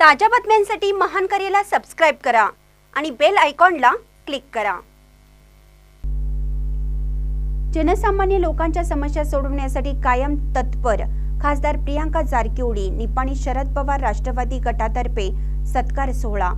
ताज्या बातम्यांसाठी महान करेला सबस्क्राईब करा आणि बेल आयकॉनला क्लिक करा. जनसामान्य लोकांच्या समस्या सोडवण्यासाठी कायम तत्पर. खासदार प्रियांका जारकिहोळी निपाणी शरद पवार राष्ट्रवादी गटातर्फे सत्कार सोहळा.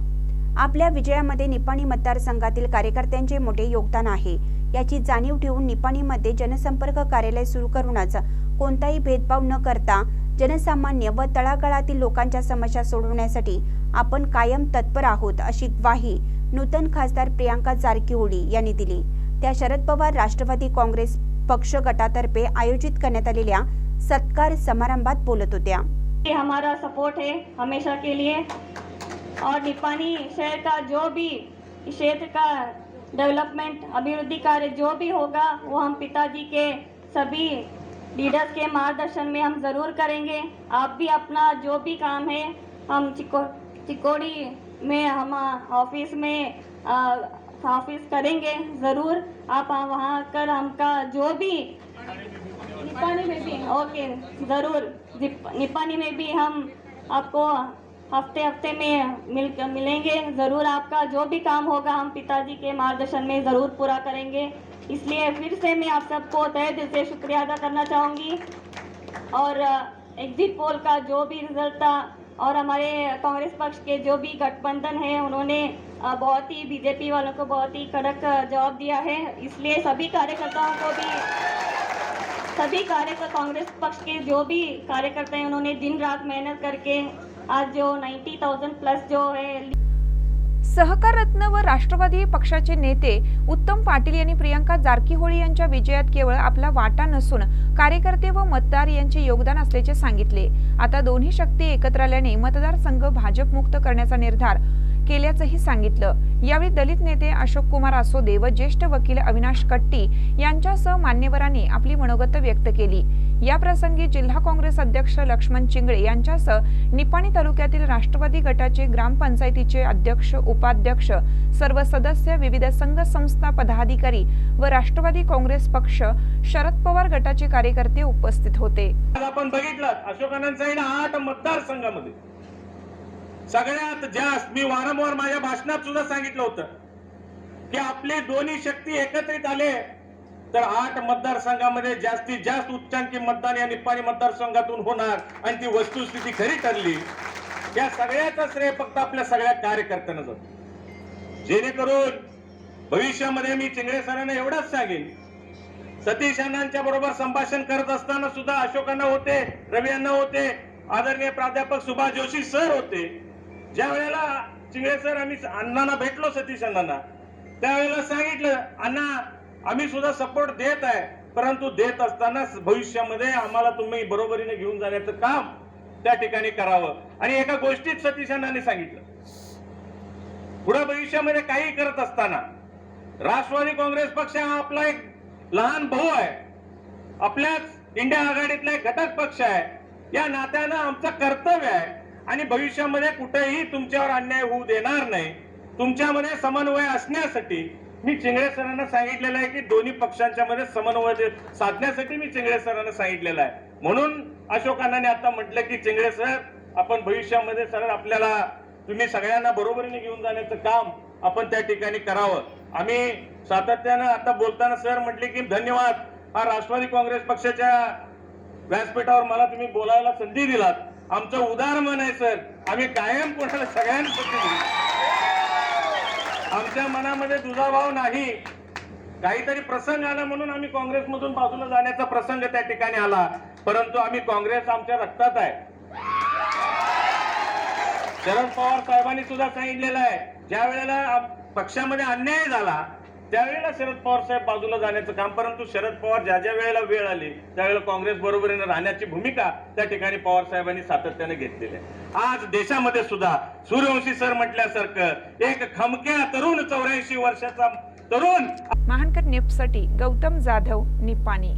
आपल्या विजयामध्ये निपाणी मतदारसंघातील कार्यकर्त्यांचे मोठे योगदान आहे. याची जाणीव ठेवून निपाणीमध्ये जनसंपर्क कार्यालय सुरू करूनच कोणताही भेदभाव न करता जनसामान्य व तळागाळातील लोकांच्या समस्या सोडवण्यासाठी आपण कायम तत्पर आहोत अशी ग्वाही नूतन खासदार प्रियांका जारकिहोळी यांनी दिली. त्या शरद पवार राष्ट्रवादी काँग्रेस पक्ष गटातर्फे आयोजित करण्यात आलेल्या सत्कार समारंभात बोलत होत्या. हमारा सपोर्ट है हमेशा के लिए. और निपानी शहर का जो भी क्षेत्र का डेवलपमेंट अभिवृद्धि कार्य जो भी होगा वो हम पिताजी के सभी लीडर्स के मार्गदर्शन में हम ज़रूर करेंगे। आप भी अपना जो भी काम है हम चिको चिकोड़ी में हम ऑफ़िस में ऑफ़िस करेंगे ज़रूर। आप वहाँ कर हमका जो भी निपानी में भी। ओके ज़रूर। निप- निपानी में भी हम आपको हफ़्ते हफ़्ते में मिल मिलेंगे। ज़रूर आपका जो भी काम होगा हम पिताजी के मार्गदर्शन में ज़रूर पूरा करेंगे। इसलिए फिर से मैं आप सबको तय दिल से शुक्रिया अदा करना चाहूँगी। और एग्जिट पोल का जो भी रिज़ल्ट था और हमारे कांग्रेस पक्ष के जो भी गठबंधन है, उन्होंने बहुत ही बीजेपी वालों को बहुत ही कड़क जवाब दिया है। इसलिए सभी कार्यकर्ताओं को भी, सभी कार्यकर्ता कांग्रेस पक्ष के जो भी कार्यकर्ता हैं, उन्होंने दिन रात मेहनत करके आज जो 90,000 प्लस जो है सहकार रत्न व राष्ट्रवादी पक्षाचे नेते उत्तम पाटील यांनी प्रियांका जारकीहोळी यांच्या विजयात केवळ आपला वाटा नसून कार्यकर्ते व मतदार यांचे योगदान असल्याचे सांगितले. आता दोन्ही शक्ती एकत्र आल्याने मतदारसंघ भाजपमुक्त करण्याचा निर्धार केल्याचंही सांगितलं. यावेळी दलित नेते अशोक कुमार आसोदे व ज्येष्ठ वकील अविनाश कट्टी यांच्यासह मान्यवरांनी आपली मनोगत व्यक्त केली. या प्रसंगी जिल्हा काँग्रेस अध्यक्ष लक्ष्मण चिंगळे यांच्यासह निपाणी तालुक्यातील राष्ट्रवादी गटाचे ग्रामपंचायतीचे अध्यक्ष उपाध्यक्ष सर्व सदस्य विविध संघ संस्था पदाधिकारी व राष्ट्रवादी काँग्रेस पक्ष शरद पवार गटाचे कार्यकर्ते उपस्थित होते. आज आपण बघितलं अशोकानंद आठ मतदारसंघामध्ये. सगळ्यात जास्त मी वारंवार माझ्या भाषणात सुद्धा सांगितलं होतं की आपले दोन्ही शक्ती एकत्रित आले तर आठ मतदारसंघामध्ये जास्तीत जास्त उच्चांकी मतदान या निपाणी मतदारसंघातून होणार आणि ती वस्तुस्थिती खरी ठरली. या सगळ्याचा श्रेय फक्त आपल्या सगळ्या कार्यकर्त्यांना जातो. जेणेकरून भविष्यामध्ये मी चिंगळे सरांना एवढंच सांगेन सतीश अण्णांच्या बरोबर संभाषण करत असताना सुद्धा अशोकांना होते रवी यांना होते आदरणीय प्राध्यापक सुभाष जोशी सर होते ज्या वेळेला चिंगळे सर आम्ही अण्णांना भेटलो सतीश अण्णांना त्यावेळेला सांगितलं अण्णा आम्ही सुद्धा सपोर्ट देत आहे परंतु देत असताना भविष्यामध्ये आम्हाला तुम्ही बरोबरीने घेऊन जाण्याचं काम त्या ठिकाणी करावं. आणि एका गोष्टीत सतीश अण्णांनी सांगितलं. पुढे भविष्यामध्ये काही करत असताना राष्ट्रवादी काँग्रेस पक्ष हा आपला एक लहान भाऊ आहे. आपल्याच इंडिया आघाडीतला एक घटक पक्ष आहे. या नात्यानं आमचं कर्तव्य आहे. आणि भविष्यामध्ये कुठेही तुमच्यावर अन्याय होऊ देणार नाही. तुमच्यामध्ये समन्वय असण्यासाठी मी चिंगळे सरांना सांगितलेलं आहे की दोन्ही पक्षांच्या मध्ये समन्वय दे- साधण्यासाठी मी चिंगळे सरांना सांगितलेलं आहे. म्हणून अशोकांनाने आता म्हटलं की चिंगळे सर आपण भविष्यामध्ये सर आपल्याला तुम्ही सगळ्यांना बरोबरीने घेऊन जाण्याचं काम आपण त्या ठिकाणी करावं. आम्ही सातत्यानं आता बोलताना सर म्हटले की धन्यवाद. हा राष्ट्रवादी काँग्रेस पक्षाच्या व्यासपीठावर मला तुम्ही बोलायला संधी दिलात. आमचं उदार मन आहे सर. आम्ही कायम कोणाला सगळ्यांसाठी आमच्या मनामध्ये दुजाभाव नाही. काहीतरी प्रसंग आला म्हणून आम्ही काँग्रेसमधून बाजूला जाण्याचा प्रसंग त्या ठिकाणी आला. परंतु आम्ही काँग्रेस आमच्या रक्तात आहे. शरद पवार साहेबांनी सुद्धा सांगितलेलं आहे. ज्या वेळेला पक्षामध्ये अन्याय झाला त्यावेळेला शरद पवार साहेब बाजूला जाण्याचं काम परंतु शरद पवार ज्या ज्या वेळेला वेळ आली त्यावेळेला काँग्रेस बरोबरीने राहण्याची भूमिका त्या ठिकाणी पवार साहेबांनी सातत्याने घेतलेली आहे. आज देशामध्ये सुद्धा सूर्यवंशी सर म्हटल्यासारखं एक खमक्या तरुण चौऱ्याऐंशी वर्षाचा तरुण महानकर न्यूजसाठी गौतम जाधव निपाणी.